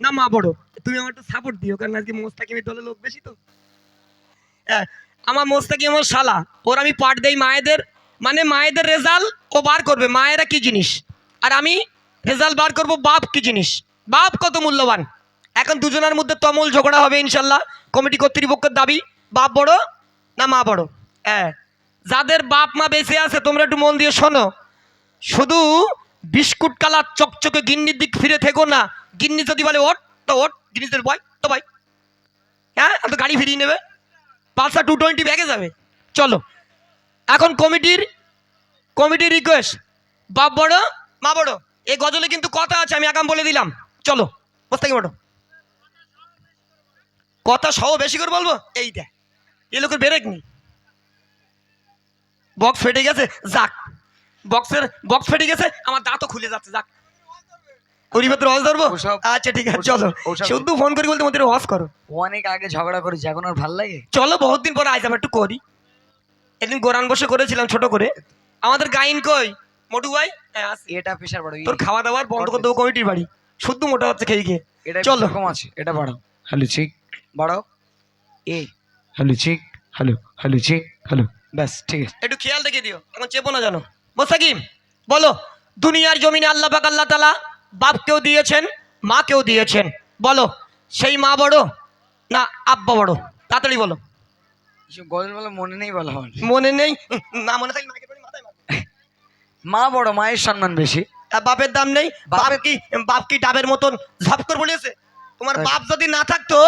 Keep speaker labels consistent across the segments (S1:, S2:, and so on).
S1: না মা বড় তুমি আমার একটু সাপোর্ট দিও কারণ আজকে মোস্তাকিমের দলে লোক বেশি তো। হ্যাঁ, আমার মোস্তাকিম আমার শালা ওর আমি পাঠ দেই মায়েদের মানে মায়েদের রেজাল্ট ও বার করবে মায়েরা কি জিনিস? আর আমি রেজাল্ট বার করব বাপ কি জিনিস? বাপ কত মূল্যবান? এখন দুজনের মধ্যে তমল ঝগড়া হবে ইনশাল্লাহ কমিটি কর্তৃপক্ষের দাবি বাপ বড় না মা বড়? হ্যাঁ যাদের বাপ মা বেঁচে আছে তোমরা একটু মন দিয়ে শোনো। শুধু বিস্কুট কালার চকচকে গিন্নির দিক ফিরে থেকো না গিন্নি যদি বলে ওট তো ওট গিন্নিদের বয়, তো ভাই হ্যাঁ তো গাড়ি ফিরিয়ে নেবে। পালসার টু টোয়েন্টি ব্যাগে যাবে। চলো। এখন কমিটির কমিটির রিকোয়েস্ট বাপ বড়, মা বড়, এই গজলে কিন্তু কথা আছে, আমি আগাম বলে দিলাম। চলো, বস থেকে বড়। কথা সহ বেশি করে বলব? এইটা এ লোকের বেরেক নেই। বক্স ফেটে গেছে, যাক। বক্সের, বক্স ফেটে গেছে, আমার দাঁতও খুলে যাচ্ছে, যাক। পরিবার রস ধরবো? আচ্ছা ঠিক আছে চলো। শুধু ফোন করে বলতে ওয়াশ করো।
S2: অনেক আগে ঝগড়া করেছি এখন আর ভালো লাগে?
S1: চলো বহুত দিন পরে আজ আমরা একটু করি। এদিন গোরান বসে করেছিলাম ছোট করে। আমাদের গাইন কই? মোটু ভাই? হ্যাঁ,
S2: এটা প্রেশার বাড়ো।
S1: তোর খাওয়া দাওয়ার বন্ধ করে দেবো কমিটির বাড়ি। শুদ্ধ মোটা হচ্ছে খেয়ে খেয়ে।
S2: এটা
S1: চলো।
S2: কম আছে এটা বাড়াও। Hello check. বাড়াও। এ। Hello check. Hello hello check. Hello. ব্যাস ঠিক আছে।
S1: একটু খেয়াল রেখে দিও এখন চেপো না জানো মোসাকিম বলো দুনিয়ার জমিনে আল্লাহ পাক আল্লাহ তালা বাপকেও দিয়েছেন মাকেও দিয়েছেন। বলো সেই মা বড় না আব্বা বড়? তাড়াতাড়ি বলো।
S2: কিছু গজল বলে মনে নেই বলা
S1: মনে নেই? না মনে থাকলে।
S2: মা বড় মায়ের সম্মান বেশি।
S1: আর বাপের দাম নেই? বাপ কি বাপ কি ডাবের মতন ঝপ করে বলেছে? তোমার বাপ যদি না থাকতো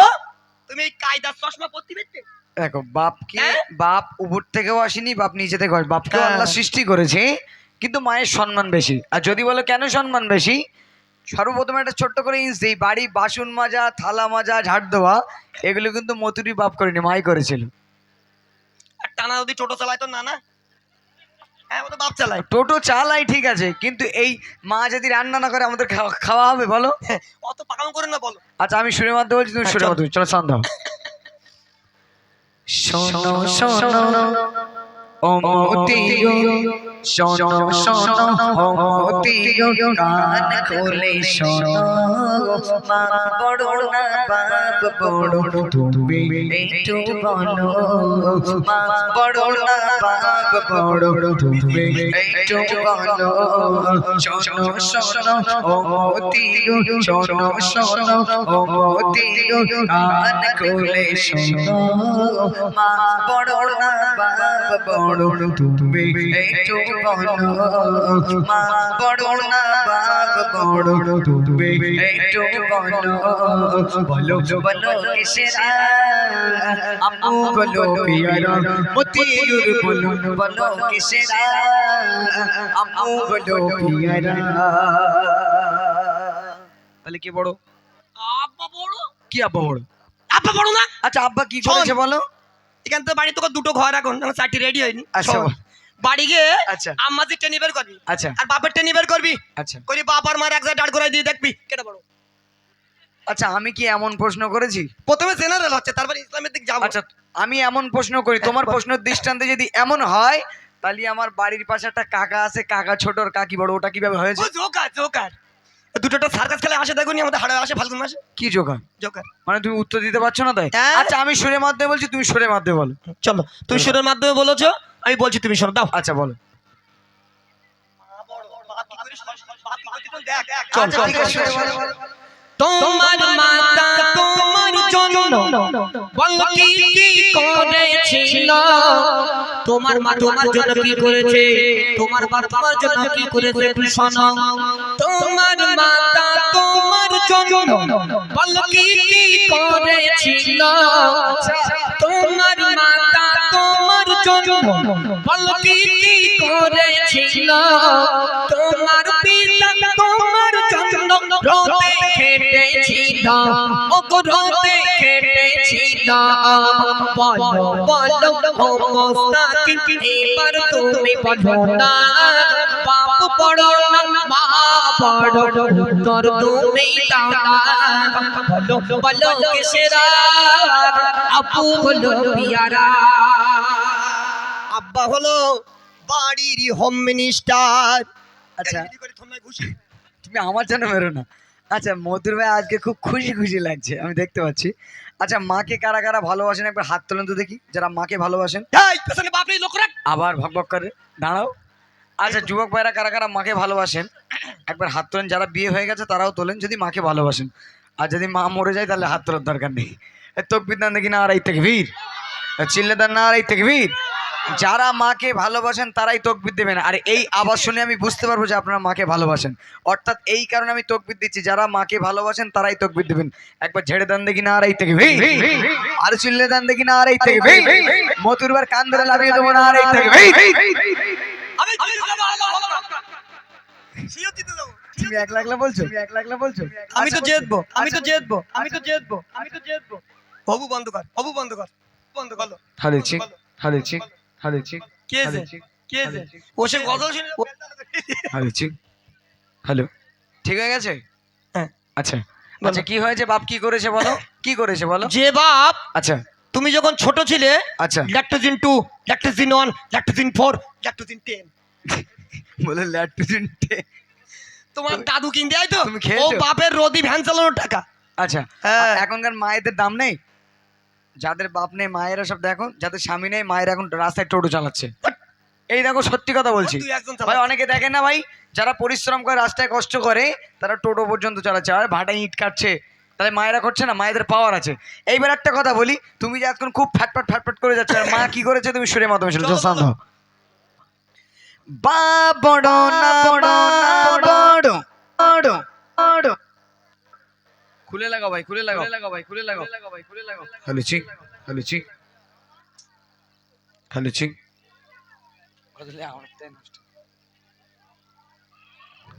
S1: তুমি এই কায়দার চশমা পরতে পেতে
S2: দেখো বাপকে
S1: হ্যাঁ?
S2: বাপ উপর থেকেও আসেনি বাপ নিচে থেকে বাপকে
S1: হ্যাঁ।
S2: আল্লাহ সৃষ্টি করেছে কিন্তু মায়ের সম্মান বেশি। আর যদি বলো কেন সম্মান বেশি? সর্বপ্রথম একটা ছোট্ট করে দিই। বাড়ি বাসন মাজা থালা মাজা ঝাড় দেওয়া এগুলো কিন্তু মতুরি বাপ করেনি মাই করেছিল।
S1: আর টানা যদি টোটো চালায় তো না না? হ্যাঁ ও বাপ চালায়।
S2: টোটো চালাই ঠিক আছে কিন্তু এই মা যদি রান্না না করে আমাদের খাওয়া- খাওয়া হবে বলো?
S1: অত পাকাম করে না বলো।
S2: আচ্ছা আমি সুরের মাধ্যমে বলছি তুমি সুরের মাধ্যমে চলো শান্ত শোনো শোনো ও মতি শোনো শোনো ও মতি গো কান খুলে শোনো মা বড় না বাপ বড় তুমি একটু বলো মা বড় না বাপ বড় তুমি একটু বলো শোনো শোনো ও মতি শোনো শোনো ও মতি গো কান খুলে শোনো মা বড় না বাপ বড় তুমি একটু বলো মা বড় না বাপ বড় তুমি একটু বলো বলো বলো কিসেরা আম্মু বলো পিয়ারা মতিউর বলো বলো কিসেরা আম্মু বলো পিয়ারা তাহলে কি বড়?
S1: আব্বা বড়?
S2: কি আব্বা বড়?
S1: আব্বা বড় না?
S2: আচ্ছা আব্বা কি। করেছে বলো?
S1: এখান থেকে বাড়ি তোকে দুটো ঘর এখন আমার চারটি রেডি হয়নি।
S2: আচ্ছা।
S1: বাড়ি গিয়ে
S2: আচ্ছা।
S1: আম্মাজি টেনে বের করবি
S2: আচ্ছা।
S1: আর বাপের টেনে বের করবি
S2: আচ্ছা।
S1: করি বাপ আর মার এক জায়গায় দাঁড় করাই দিয়ে দেখবি কেটে বড়?
S2: আচ্ছা আমি কি এমন প্রশ্ন করেছি?
S1: প্রথমে জেনারেল হচ্ছে তারপর ইসলামের দিক যাব।
S2: আচ্ছা আমি এমন প্রশ্ন করি তোমার। প্রশ্নের দৃষ্টান্তে যদি এমন হয় তাহলে আমার বাড়ির পাশে একটা কাকা আছে কাকা ছোট আর কাকি বড় ওটা কীভাবে হয়েছে?
S1: Joker Joker. দুটোটা সার্কাস খেলে আসে দেখুনি আমাদের হাড়ে আসে ফাল্গুন মাসে?
S2: কি জোকা
S1: জোকার।
S2: মানে তুমি উত্তর দিতে পারছ না তাই?
S1: হ্যাঁ।
S2: আচ্ছা আমি সুরের মাধ্যমে বলছি তুমি সুরের মাধ্যমে বলো।
S1: চলো তুমি সুরের মাধ্যমে বলেছ আমি বলছি তুমি শোনো দাও।
S2: আচ্ছা বলো। আচ্ছা।
S1: তোমার মাতা তোমার জন্য কি করেছিল। তোমার মা তোমার জন্য কি করেছে? তোমার মা তোমার জন্য কি করেছে? একটু শোনো। তোমার মাতা তোমার জন্য কি কি করেছিল। তোমার জন্য বল কি করেছিল? তোমার পিতা তোমার জন্য রোদে খেটেছিল। ও রোদে খেটেছিল। বলো বলো, ও এবার তুমি বলো না। বাপ বড় না মা বড় তুমি দাও বলো বলো কিসেরা আপু হলো পিয়ারা। আব্বা হলো বাড়ির হোম মিনিস্টার
S2: আচ্ছা। তুমি আমার জন্য মেরো না। আচ্ছা মধুর ভাই আজকে খুব খুশি খুশি লাগছে আমি দেখতে পাচ্ছি। আচ্ছা মাকে কারা কারা ভালোবাসেন? একবার হাত তোলেন তো দেখি যারা মাকে ভালোবাসেন। আবার ভক ভক করে দাঁড়াও। আচ্ছা যুবক ভাইরা কারা কারা মাকে ভালোবাসেন? একবার হাত তোলেন যারা বিয়ে হয়ে গেছে তারাও তোলেন যদি মাকে ভালোবাসেন। আর যদি মা মরে যায় তাহলে হাত তোলার দরকার নেই। তকবির দান দেখি না আর এই থেকে ভিড় চিল্লে দান না আর এই থেকে ভিড় যারা মাকে ভালোবাসেন তারাই তকবির দেবেন। আর এই আওয়াজ শুনে আমি বুঝতে পারব যে আপনারা মাকে ভালোবাসেন। অর্থাৎ এই কারণে আমি তকবির দিচ্ছি যারা মাকে ভালোবাসেন তারাই তকবির দেবেন। একবার ঝেড়ে দান দেখি না আর এই থেকে। আর চিল্লে দান দেখি না আর এই থেকে। মতুরবার কান ধরে লাভিয়ে দেবো না আর এই থেকে। ভিড়
S1: আমি আমি যাব, আল্লাহ, আল্লাহ, আল্লাহ। সিও দিতে যাব।
S2: তুমি এক লাখলা বলছো? তুমি এক লাখলা বলছো?
S1: আমি তো জিতবো আমি তো জিতবো আমি তো জিতবো আমি তো জিতবো। হবু বন্ধ কর হবু বন্ধ কর বন্ধ করল
S2: hello check hello check hello check
S1: কে যে? কে যে ও সে গজল শুনে
S2: হ্যালো। হ্যালো ঠিক হয়ে গেছে?
S1: হ্যাঁ।
S2: আচ্ছা। আচ্ছা কি হয়েছে? বাপ কি করেছে বলো? কি করেছে বলো?
S1: যে বাপ
S2: আচ্ছা।
S1: তুমি যখন ছোট ছিলে
S2: আচ্ছা।
S1: Lactogen two lactogen one lactogen four lactogen ten
S2: বলে ল্যাটুজিন
S1: তোমার দাদু কিনতে আয় তো? ও বাপের রদি ভ্যান চালানোর টাকা।
S2: আচ্ছা।
S1: হ্যাঁ।
S2: এখনকার মায়েদের দাম নেই? যাদের বাপ নেই মায়েরা সব দেখো যাদের স্বামী নেই মায়েরা এখন রাস্তায় টোটো চালাচ্ছে। এই দেখো সত্যি কথা বলছি। ভাই অনেকে দেখেন না ভাই যারা পরিশ্রম করে রাস্তায় কষ্ট করে তারা টোটো পর্যন্ত চালাচ্ছে। আর ভাটা ইট কাটছে। তাহলে মায়েরা করছে না? মায়েদের পাওয়ার আছে। এইবার একটা কথা বলি তুমি যে এখন খুব ফ্যাটফাট ফ্যাটফাট করে যাচ্ছে আর মা কি করেছে তুমি সুরের মাধ্যমে
S1: চলো,
S2: শান্ত বা বড় না বড় না বড় বড়। বড়। খুলে লাগাও ভাই খুলে লাগাও লাগাও ভাই খুলে লাগাও ভাই খুলে লাগাও hello check hello check hello check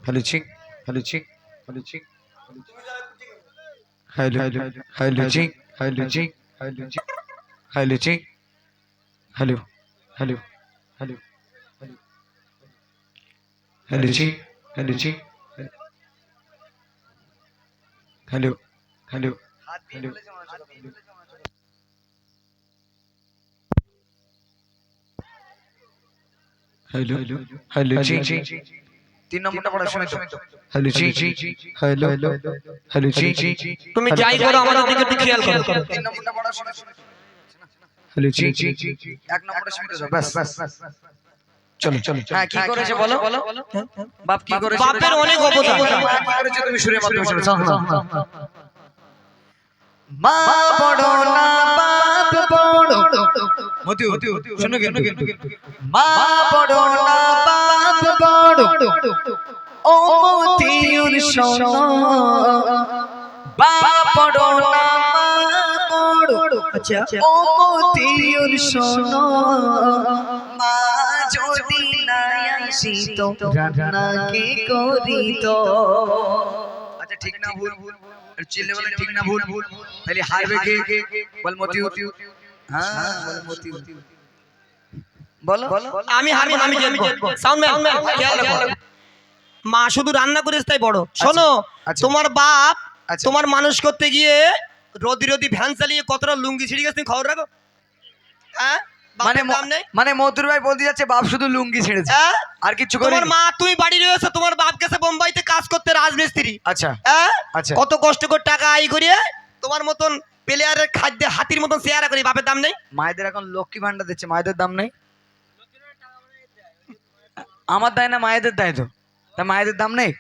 S2: hello check hello check hello check hello hello hello check hello check hello check hello check hello hello hello hello check hello check hello hello hello hello hello জি জি তিন নম্বরটা পড়া শুনে তো hello জি জি hello hello জি জি
S1: তুমি যাই করো আমাদের দিকে একটু খেয়াল করো
S2: তিন নম্বরটা পড়া শুনে হ্যালো জি জি এক নম্বরটা শুনে তো ব্যাস ব্যাস চলো চলো হ্যাঁ কি করেছে বলো? বলো। বাপ কি করেছে?
S1: বাপের অনেক অবদান।
S2: কি করেছে তুমি সুরের মাধ্যমে শোনো শোনো। মা বড় না বাপ বড়। মতি শোনো কিন্তু। মা বড় না বাপ বড়। ও মতিউর শোনো। বাপ বড় না মা বড়।
S1: আচ্ছা।
S2: ও মতিউর শোনো। মা যদি আসিত করিত? আচ্ছা ঠিক না ভুল ভুল চিল্লে বলে ঠিক না ভুল? ভুল তাহলে হারবে কে বল মতিউর হ্যাঁ? বল মতিউর বলো।
S1: আমি হারবো আমি জিতবো সাউন্ড ম্যান খেয়াল রাখো। মা শুধু রান্না করিস তাই বড়। শোনো
S2: আচ্ছা।
S1: তোমার বাপ
S2: আচ্ছা।
S1: তোমার মানুষ করতে গিয়ে রদি রদি ভ্যান চালিয়ে কতটা লুঙ্গি ছিঁড়ে গেছে তুমি খবর রাখো? হ্যাঁ?
S2: মানে
S1: মানে
S2: মতুর ভাই বলতে যাচ্ছে বাপ শুধু লুঙ্গি ছেড়েছে। আর কিছু করে
S1: তোমার মা তুমি বাড়ি রয়েছে তোমার বাপ গেছে বোম্বাইতে কাজ করতে রাজমিস্ত্রি।
S2: আচ্ছা। আচ্ছা।
S1: কত কষ্ট করে টাকা আই করিয়ে তোমার মতন প্লেয়ারের খাদ্যে হাতির মতন চেয়ারা করি বাপের দাম নেই?
S2: মায়েদের এখন লক্ষ্মী ভান্ডার দিচ্ছে মায়েদের দাম নেই? আমার দেয় না মায়েদের দেয় তো? তা মায়েদের দাম নেই?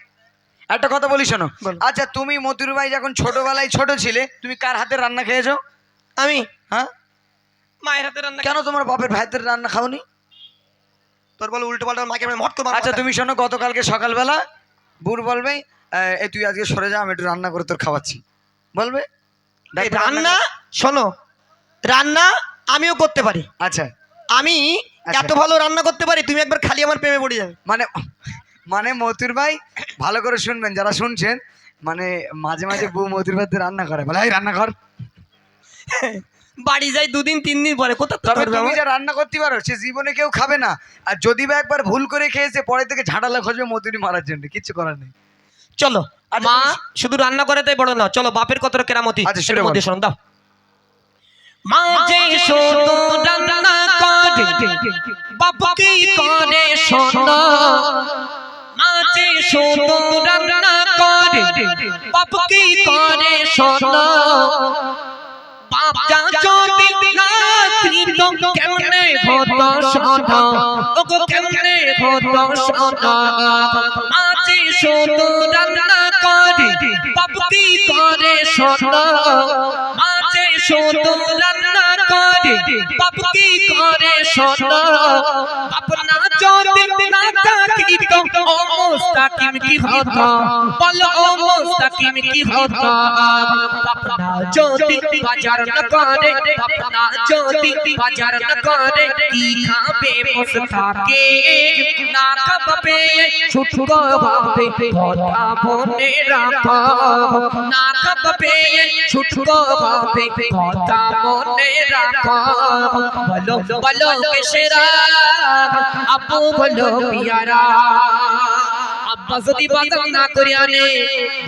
S2: একটা কথা বলি শোনো। আচ্ছা তুমি মতুর ভাই যখন ছোটবেলায় ছোট ছিলে তুমি কার হাতের রান্না খেয়েছো?
S1: আমি?
S2: হ্যাঁ?
S1: মায়ের হাতে রান্না
S2: কেন তোমার বাপের ভাইদের রান্না খাওনি?
S1: তোর বলে উল্টো পাল্টা মাকে আমি মট করে
S2: আচ্ছা তুমি শোনো গতকালকে সকালবেলা বুড় বলবে "আহ, এই তুই আজকে সরে যা আমি একটু রান্না করে তোর খাওয়াচ্ছি। বলবে?
S1: রান্না শোনো রান্না আমিও করতে পারি।
S2: আচ্ছা।
S1: আমি
S2: আচ্ছা।
S1: এত ভালো রান্না করতে পারি তুমি একবার খালি আমার প্রেমে পড়ে যাবে।
S2: মানে মানে মতুর ভাই ভালো করে শুনবেন যারা শুনছেন মানে মাঝে মাঝে বউ মতুর ভাই রান্না করে বলে এই রান্না কর।
S1: বাড়ি যাই দুদিন তিন দিন পরে কোথাও
S2: তবে তুমি যা রান্না করতে পারো সে জীবনে কেউ খাবে না। আর যদি বা একবার ভুল করে খেয়েছে পরে থেকে ঝাঁটালা খসবে মতুরি মারার জন্য কিচ্ছু করার নেই।
S1: চলো
S2: আচ্ছা,
S1: মা শুধু রান্না করে তাই বড় না চলো বাপের কত কেরামতি
S2: আচ্ছা,
S1: মধ্যে। শোনো দাও। মা যে শুধু রান্না করে বাপ কি করে শোনো? আছে শুধু রান্না করে বাপ কি করে শোনো? যা যদি না দিত কেমনে? হতো শোনো ওগো কেমনে হতো শোনো আছে শুধু রান্না করে বাপ কি করে শোনো আছে শুধু রান্না করে বাপ কি করে শোনো বাপ না যদি না থাকিত ও মুস্তাকিম কি? হতো বলো ও কথা মনে রাখো। বলো বলো কেশরা আপু বলো পিয়ারা। আব্বা যদি বাজার না করে আনে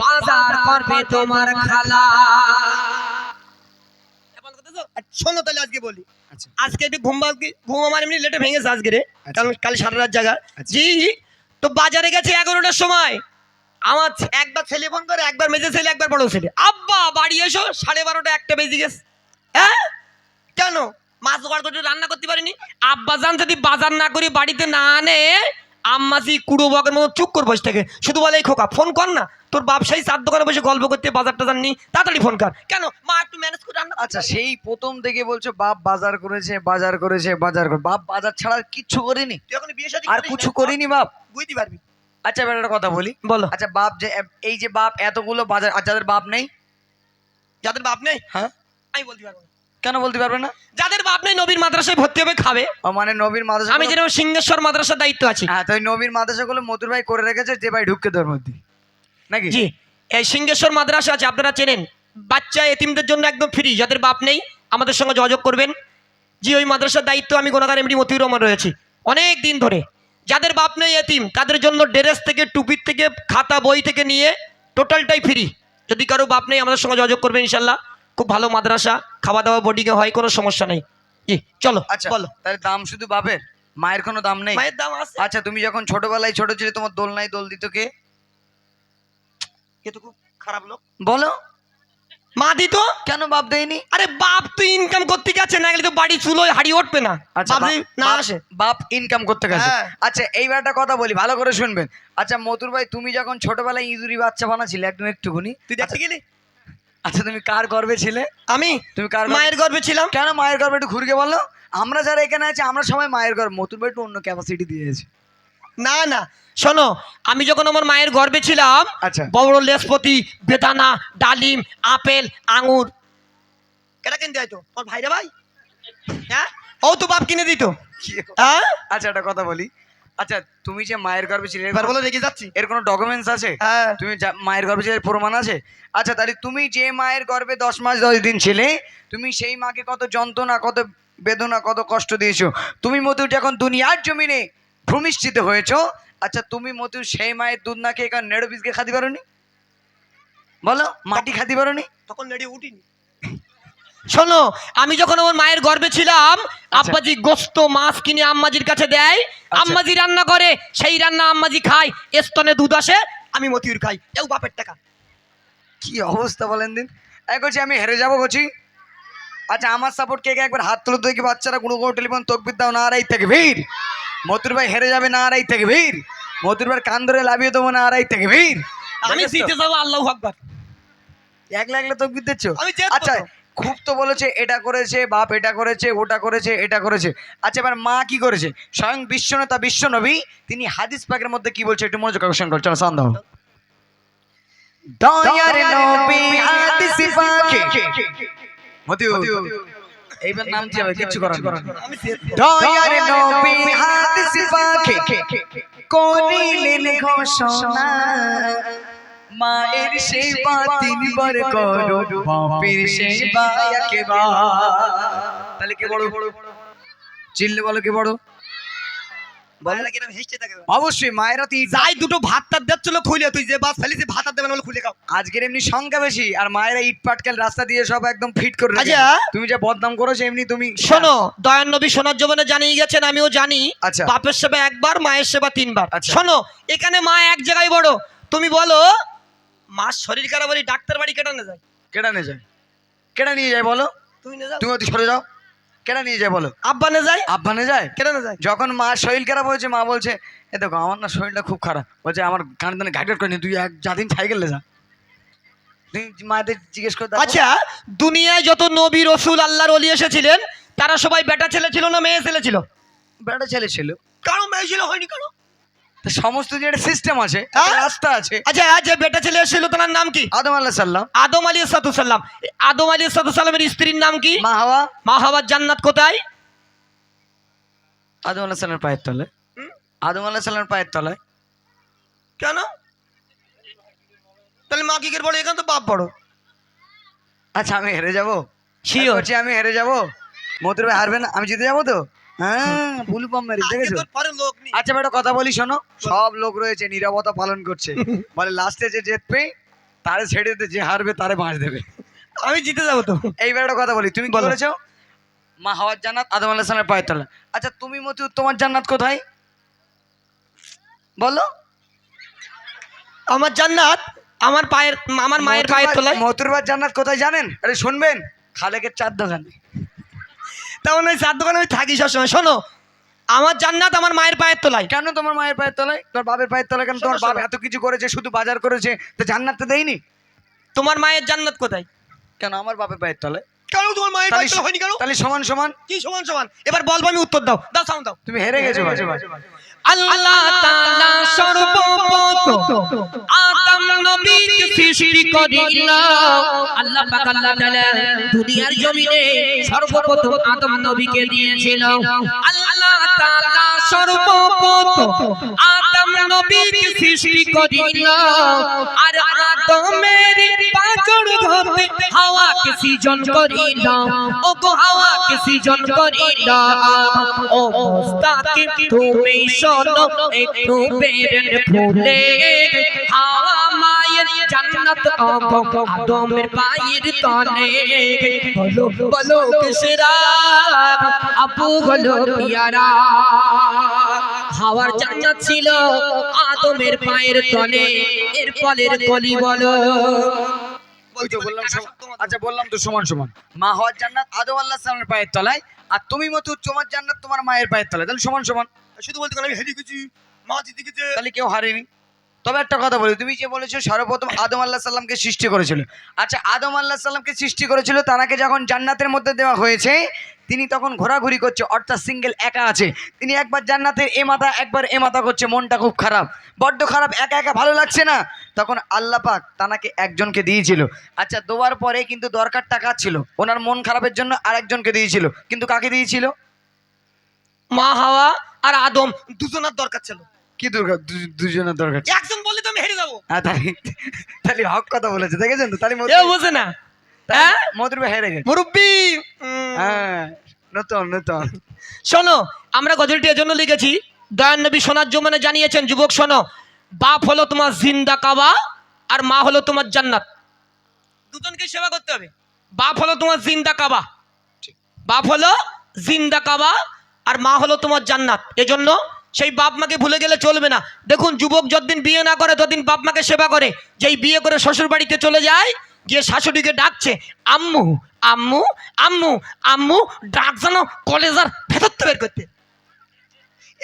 S1: বাজার করবে তোমার খালা। শোনো তাহলে আজকে বলি।
S2: আচ্ছা।
S1: আজকে একটু ঘুম ঘুম আমার এমনি লেটে ভেঙেছে আজকে রে।
S2: আচ্ছা।
S1: কারণ কাল সারা রাত জায়গা জি তো বাজারে গেছে এগারোটার সময়। আমার একবার ছেলে ফোন করে একবার মেজে ছেলে একবার বড় ছেলে। আব্বা বাড়ি এসো সাড়ে বারোটা একটা বেজে গেছে। হ্যাঁ? কেন? মাছ জোগাড় করতে রান্না করতে পারিনি? আব্বা যান যদি বাজার না করি বাড়িতে না আনে আম্মাজি কুড়ো বগের মতো চুপ করে বসে থাকে। শুধু বলে এই খোকা ফোন কর না। তোর ব্যবসায়ী চার দোকানে বসে গল্প করতে বাজার টাজার নি তাড়াতাড়ি ফোন কর। কেন? মা একটু ম্যানেজ করে রান্না
S2: আচ্ছা সেই প্রথম থেকে বলছো বাপ বাজার করেছে বাজার করেছে বাজার করে বাপ বাজার ছাড়া কিচ্ছু করেনি?
S1: তুই এখন বিয়ে শাদী
S2: আর কিছু করিনি বাপ?
S1: বুঝতে পারবি।
S2: আচ্ছা এবার একটা কথা বলি।
S1: বলো।
S2: আচ্ছা বাপ যে এই যে বাপ এতগুলো বাজার আর যাদের বাপ নেই?
S1: যাদের বাপ নেই?
S2: হ্যাঁ।
S1: আমি বলতে পারব
S2: কেন বলতে পারবে না?
S1: যাদের বাপ নেই নবীর মাদ্রাসায় ভর্তি হবে খাবে।
S2: ও মানে নবীর মাদ্রাসা
S1: আমি যেরকম সিংহেশ্বর মাদ্রাসার দায়িত্ব আছি।
S2: হ্যাঁ তো নবীর মাদ্রাসাগুলো মধুর ভাই করে রেখেছে যে ভাই ঢুককে তোর মধ্যে। নাকি?
S1: জি। এই সিংহেশ্বর মাদ্রাসা আছে আপনারা চেনেন। বাচ্চা এতিমদের জন্য একদম ফ্রি যাদের বাপ নেই আমাদের সঙ্গে যোগাযোগ করবেন। জি ওই মাদ্রাসার দায়িত্ব আমি গোনাগার এমডি মতিউর রহমান রয়েছি। অনেক দিন ধরে যাদের বাপ নেই এতিম তাদের জন্য ড্রেস থেকে টুপির থেকে খাতা বই থেকে নিয়ে টোটালটাই ফ্রি যদি কারও বাপ নেই আমাদের সঙ্গে যোগাযোগ করবেন ইনশাল্লাহ। খুব ভালো মাদ্রাসা খাওয়া দাওয়া বোর্ডিংয়ে হয় কোনো সমস্যা নেই। জি চলো
S2: আচ্ছা
S1: বলো।
S2: তাহলে দাম শুধু বাপের? মায়ের কোনো দাম নেই?
S1: মায়ের দাম আছে।
S2: আচ্ছা তুমি যখন ছোটবেলায় ছোট ছিলে তোমার দোল নাই দোল দিত কে?
S1: এ তো খুব খারাপ লোক।
S2: বলো।
S1: মা দিত
S2: কেন বাপ দেয়নি?
S1: আরে বাপ তো ইনকাম করতে গেছে না গেলে তো বাড়ি চুলোয় হাড়ি উঠবে না।
S2: আচ্ছা
S1: বাপ না আসে।
S2: বাপ ইনকাম করতে গেছে।
S1: হ্যাঁ।
S2: আচ্ছা এইবার একটা কথা বলি ভালো করে শুনবেন। আচ্ছা মতুর ভাই তুমি যখন ছোটবেলায় ইঁদুরি বাচ্চা বানাছিলে একদম একটুকুনি
S1: তুই দেখতে গেলি?
S2: আচ্ছা তুমি কার গর্বে ছিলে?
S1: আমি?
S2: তুমি কার
S1: মায়ের গর্ভে ছিলাম।
S2: কেন মায়ের গর্বে একটু ঘুরকে বলো? আমরা যারা এখানে আছি আমরা সবাই মায়ের গর্ব। মতুর ভাই একটু অন্য ক্যাপাসিটি দিয়েছে
S1: না না। শোনো আমি যখন আমার মায়ের গর্ভে ছিলাম
S2: আচ্ছা।
S1: বড় লেসপতি বেদানা ডালিম আপেল আঙুর। কেটা কিনতে হয়তো তোর ভাইরা ভাই? হ্যাঁ? ও তো বাপ কিনে দিত। হ্যাঁ?
S2: আচ্ছা একটা কথা বলি। আচ্ছা তুমি যে মায়ের গর্বে ছিলে
S1: এবার বলো রেখে যাচ্ছি।
S2: এর কোনো ডকুমেন্টস আছে?
S1: হ্যাঁ।
S2: তুমি মায়ের গর্ভে ছিলে প্রমাণ আছে? আচ্ছা তাহলে তুমি যে মায়ের গর্ভে দশ মাস দশ দিন ছিলে তুমি সেই মাকে কত যন্ত্রণা কত বেদনা কত কষ্ট দিয়েছ? তুমি মধু এখন দুনিয়ার জমিনে ভূমিষ্ঠিত হয়েছো? আচ্ছা তুমি মধু সেই মায়ের দুধ না খেয়ে এখানে নেড়ো বীজকে খাতে পারোনি? বলো মাটি খাতে পারোনি?
S1: তখন নেড়ে উঠিনি। শোনো আমি যখন আমার মায়ের গর্ভে ছিলাম আব্বাজি গোস্ত মাছ কিনে আম্মাজির কাছে দেয়। আম্মাজি রান্না করে সেই রান্না আম্মাজি খায় স্তনে দুধ আসে আমি মতিউর খাই। এও বাপের টাকা।
S2: কি অবস্থা বলেন দিন? এক করছি আমি হেরে যাব করছি আচ্ছা আমার সাপোর্ট কে কে একবার হাত তুলে দেখি? বাচ্চারা কোনো কোনো টেলিফোন তকবির দাও না আড়াই থেকে ভিড়। মতুর ভাই হেরে যাবে না আড়াই থেকে ভিড় মতুর ভাই কান ধরে লাভিয়ে দেবো না আড়াই থেকে ভিড়
S1: আমি? জিতে যাব আল্লাহ আকবার।
S2: এক লাগলে তকবির দিচ্ছ? আচ্ছা খুব তো বলেছে এটা করেছে বাপ এটা করেছে ওটা করেছে এটা করেছে। আচ্ছা এবার মা কি করেছে? স্বয়ং বিশ্বনেতা বিশ্বনবী তিনি হাদিস পাকের মধ্যে কি বলছে একটু মনোযোগ আকর্ষণ করছে সান দাও। দয়ার নবী হাদিস পাকে। মতিউ এইবার নাম কি হবে কিচ্ছু করার। দয়ার নবী হাদিস পাখে করিলেন ঘোষণা। মায়ের সেবা তিনবার করো বাপের সেবা একবার। তাহলে কে বড়? চিল্লে বলো কে বড়
S1: মায়েরা কিরম হেসতে থাকে
S2: অবশ্যই মায়েরা তো ইট
S1: যাই দুটো ভাত টাত দিচ্ছিল খুলে তুই যে বাস ফেলিছি ভাত আর দেবেন বলে খুলে খাও।
S2: আজকের এমনি সংখ্যা বেশি আর মায়েরা ইট পাটকেল রাস্তা দিয়ে সব একদম ফিট করে।
S1: আচ্ছা।
S2: তুমি যে বদনাম করেছ এমনি তুমি
S1: শোনো দয়ান নবী সোনার জমানে জানিয়ে গেছেন আমিও জানি
S2: আচ্ছা।
S1: বাপের সেবা একবার মায়ের সেবা তিনবার।
S2: আচ্ছা।
S1: শোনো এখানে মা এক জায়গায় বড়। তুমি বলো মা শরীর খারাপ হলে ডাক্তার বাড়ি কেটানো যায়?
S2: কেডা নিয়ে যায়? কেডা নিয়ে যায় বলো?
S1: তুই না যাও।
S2: তুমি অতি সরে যাও। কেডা নিয়ে যায় বলো?
S1: আব্বানে যায়?
S2: আব্বানে যায়?
S1: কেটানো যায়?
S2: যখন মা শরীর খারাপ হয়েছে মা বলছে এ দেখো আমার না শরীরটা খুব খারাপ। বলছে আমার কানে কানে ঘাট করে নি তুই এক যাদিন সাইকেলে যা। তুই মায়েদের জিজ্ঞেস করে
S1: আচ্ছা দুনিয়ায় যত নবী রসুল আল্লাহর অলি এসেছিলেন তারা সবাই বেটা ছেলে ছিল না মেয়ে ছেলে ছিল?
S2: বেটা ছেলে ছিল।
S1: কারও মেয়ে ছিল হয়নি কারও?
S2: তো সমস্ত যে একটা সিস্টেম আছে একটা
S1: হ্যাঁ?
S2: রাস্তা আছে।
S1: আচ্ছা যে বেটা ছেলে এসেছিল তার নাম কি?
S2: আদম আল্লাহ সাল্লাম
S1: আদম আলী সাল্লাম আদম আলী সাল্লামের স্ত্রীর নাম কি?
S2: মা হাওয়া।
S1: মা হাওয়ার জান্নাত কোথায়?
S2: আদম আল্লাহ সাল্লামের পায়ের তলে
S1: হুম?
S2: আদম আল্লাহ সাল্লামের পায়ের তলায়।
S1: কেন? তাহলে মা কি করে বড় এখানে তো বাপ বড়।
S2: আচ্ছা আমি হেরে যাব? আমি হেরে যাব? মতুর ভাই হারবে না? আমি জিতে যাব তো? হ্যাঁ ভুল দেখেছ? আচ্ছা বেটা কথা বলি শোনো। সব লোক রয়েছে নিরাপত্তা পালন করছে। বলে লাস্টে যে জিতবে তারে ছেড়ে দে যে হারবে তারে বাঁচ দেবে।
S1: আমি জিতে যাব তো।
S2: এইবার একটা কথা বলি তুমি কি বলেছ? মা হাওয়ার জান্নাত আদম আল্লাহ সালামের পায়ের তলা। আচ্ছা তুমি মতি তোমার জান্নাত কোথায়? বলো।
S1: আমার জান্নাত আমার পায়ের আমার মায়ের পায়ের তলায়।
S2: মতুরবার জান্নাত কোথায় জানেন? আরে শুনবেন। খালেকের চার দোকানে।
S1: তেমন ওই চার দোকানে আমি থাকি সবসময়। শোনো আমার জান্নাত আমার মায়ের পায়ের তলায়।
S2: কেন তোমার মায়ের পায়ের তলায়? তোমার বাপের পায়ের তলায় কেন? তোমার
S1: বাবা
S2: এত কিছু করেছে শুধু বাজার করেছে তো জান্নাত তো দেয়নি?
S1: তোমার মায়ের জান্নাত কোথায়?
S2: কেন আমার বাপের পায়ের তলায়?
S1: কেন তোমার মায়ের
S2: তাহলে
S1: পায়ের তলায় হয়নি কেন?
S2: তাহলে সমান সমান?
S1: কি সমান সমান? এবার বলব আমি উত্তর দাও। দাও সাউন্ড দাও।
S2: তুমি হেরে গেছো
S1: আল্লাহ তাআলা সর্বপ্রথম আদম নবীকে সৃষ্টি করিল।
S3: আল্লাহ পাক আল্লাহ তাআলা দুনিয়ার জমিনে সর্বপ্রথম নবীকে দিয়েছিল।
S1: আল্লাহ সৃষ্টি করিল।
S3: আর সৃজন করিল। ও গো হাওয়াকে সৃজন করিল। তুমি শোনো একটু জান্নাত আদমের পায়ের তলে বলো বলো কিসরা পিয়ারা হাওয়ার জান্নাত ছিল আদমের পায়ের তলে এর ফলের কলি বলো
S2: আচ্ছা বললাম তো সমান সমান মা হওয়ার জান্নাত আদম আল্লাহ পায়ের তলায় আর তুমি মতো তোমার জান্নাত তোমার মায়ের পায়ের তলায় তাহলে সমান সমান
S1: শুধু বলতে আমি হেরে গেছি মা জিতে গেছে।
S2: তাহলে কেউ হারেনি। তবে একটা কথা বলি তুমি যে বলেছ সর্বপ্রথম আদম আল্লাহ সাল্লামকে সৃষ্টি করেছিল। আচ্ছা আদম আল্লাহ সাল্লামকে সৃষ্টি করেছিল তারাকে যখন জান্নাতের মধ্যে দেওয়া হয়েছে তিনি তখন ঘোরাঘুরি করছে অর্থাৎ সিঙ্গেল একা আছে। তিনি একবার জান্নাতের এ মাথা একবার এ মাথা করছে মনটা খুব খারাপ। বড্ড খারাপ একা একা ভালো লাগছে না। তখন আল্লাহ পাক তানাকে একজনকে দিয়েছিল। আচ্ছা দেওয়ার পরে কিন্তু দরকার টাকা ছিল। ওনার মন খারাপের জন্য আরেকজনকে দিয়েছিল। কিন্তু কাকে দিয়েছিল?
S1: মা হাওয়া আর আদম দুজনের দরকার ছিল।
S2: কি দরকার? দুজনের দরকার
S1: একজন বললে তো আমি হেরে যাব।
S2: হ্যাঁ তাহলে তাহলে হক কথা বলেছে দেখেছেন তো? তাহলে
S1: এ বোঝে না। হ্যাঁ?
S2: মধুর ভাই হেরে গেছে।
S1: মুরব্বী!
S2: হ্যাঁ নতুন নতুন।
S1: শোনো আমরা গজলটি এজন্য লিখেছি দয়ান নবী সোনার জমানে জানিয়েছেন যুবক শোনো বাপ হলো তোমার জিন্দা কাবা আর মা হলো তোমার জান্নাত। দুজনকে সেবা করতে হবে। বাপ হলো তোমার জিন্দা কাবা। বাপ হলো জিন্দা কাবা আর মা হলো তোমার জান্নাত। এজন্য সেই বাপ মাকে ভুলে গেলে চলবে না। দেখুন যুবক যতদিন বিয়ে না করে ততদিন বাপ মাকে সেবা করে। যেই বিয়ে করে শ্বশুর বাড়িতে চলে যায় গিয়ে শাশুড়িকে ডাকছে আম্মু আম্মু আম্মু আম্মু ডাক জানো কলেজার ভেতর তো বের করতে।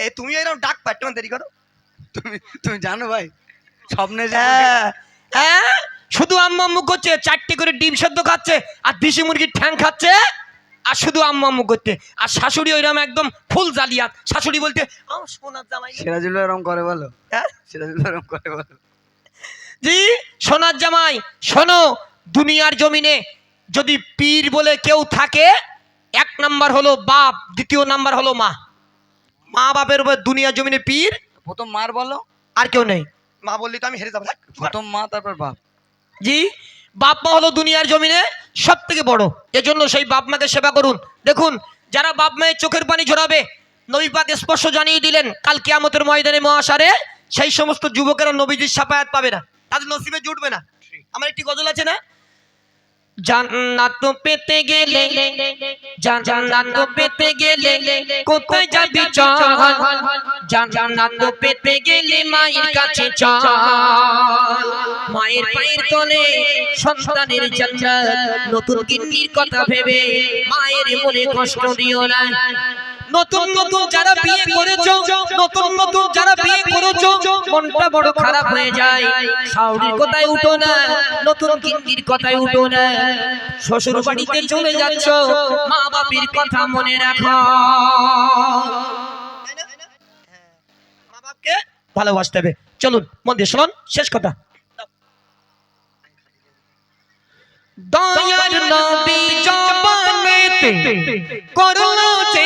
S1: এ তুমি এরকম ডাক পাচ্ছ দেরি করো।
S2: তুমি তুমি জানো ভাই স্বপ্নে যে
S1: হ্যাঁ হ্যাঁ শুধু আম্মু আম্মু করছে চারটে করে ডিম সেদ্ধ খাচ্ছে আর দেশি মুরগির ঠ্যাং খাচ্ছে। আর শুধু আম্মু আম্মু করতে। আর শাশুড়ি ওইরকম একদম ফুল জালিয়াত। শাশুড়ি বলতে আমার সোনার জামাই রে।"
S2: সিরাজুল এরম করে বলো।
S1: হ্যাঁ?
S2: সিরাজুল এরম করে বলো।
S1: জি সোনার জামাই শোনো দুনিয়ার জমিনে যদি পীর বলে কেউ থাকে এক নাম্বার হলো বাপ দ্বিতীয় নাম্বার হলো মা। মা বাপের উপর দুনিয়ার জমিনে পীর?
S2: প্রথম মার বলো।
S1: আর কেউ নেই। মা বললি তো আমি হেরে যাব
S2: প্রথম মা তারপর বাপ।
S1: জি বাপ মা হলো দুনিয়ার জমিনে সব থেকে বড়। এজন্য সেই বাপ মাকে সেবা করুন। দেখুন যারা বাপ মায়ের চোখের পানি ঝরাবে
S3: নবী পাক স্পর্শ জানিয়ে দিলেন কাল কিয়ামতের ময়দানে মহাসারে সেই সমস্ত যুবকেরা নবীজির সাফায়াত পাবে না। তাদের নসিবে জুটবে না। আমার একটি গজল আছে না? জান্নাত পেতে গেলে, জান্নাত পেতে গেলে কোথায় যাবি চল? জান্নাত পেতে গেলে মায়ের কাছে চল। মায়ের পায়ের তলে সন্তানের জান্নাত, নতুন গিন্নির কথা ভেবে মায়ের মনে কষ্ট দিও না। নতুন নতুন যারা বিয়ে করেছ নতুন নতুন যারা বিয়ে করেছ মনটা বড় খারাপ হয়ে যায়। শাওরির কথায় উঠো না নতুন কথায় উঠো না শ্বশুর বাড়িতে চলে যাচ্ছ মা বাপির কথা মনে রাখো। মা বাপকে ভালোবাসতে হবে। চলুন মন দিয়ে শুনুন শেষ কথা। দয়ার নবী জবানেতে করল যে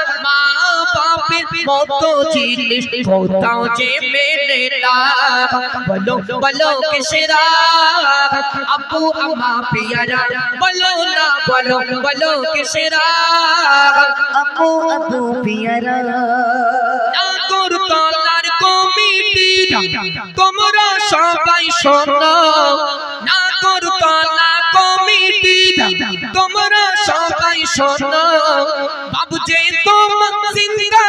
S3: মতো জিনিস কোথাও যে মেলে না বলো বলো কিসেরা? আব্বু আম্মা পিয়ারা বলো না বলো বলো কিসেরা?
S2: আপু আপু পিয়ারা।
S3: নাগর তলার কমিটিরা তোমরা সবাই শোনো। নাগর তলা কমিটিরা তোমরা সবাই শোনো। বাবু যে তোমার জিন্দা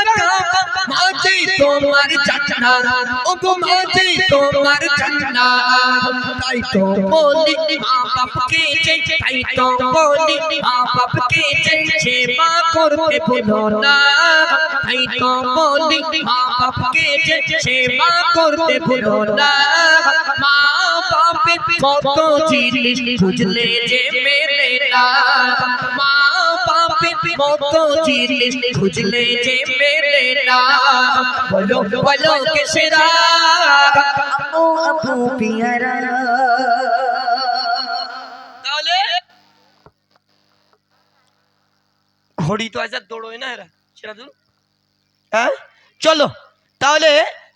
S3: মাঝে তোমার জান্নাত ও গো মাঝে তোমার জান্নাত তাই তো বলি মা বাপকে যে তাই তো বলি মা বাপকে যে সেবা কত জিনিস বুঝলে যে মেলে না বাপের জিনিস বুঝলে যে মেলে না। বলো বলো কেসেরা
S2: আপু আপু পিয়ারা।
S3: তাহলে? ঘড়ি তো আজ আর দৌড়োয় না এরা সিরাজুল। হ্যাঁ? চলো তাহলে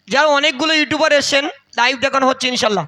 S3: যারা অনেকগুলো ইউটিউবার এসছেন লাইভ দেখানো হচ্ছে ইনশাল্লাহ।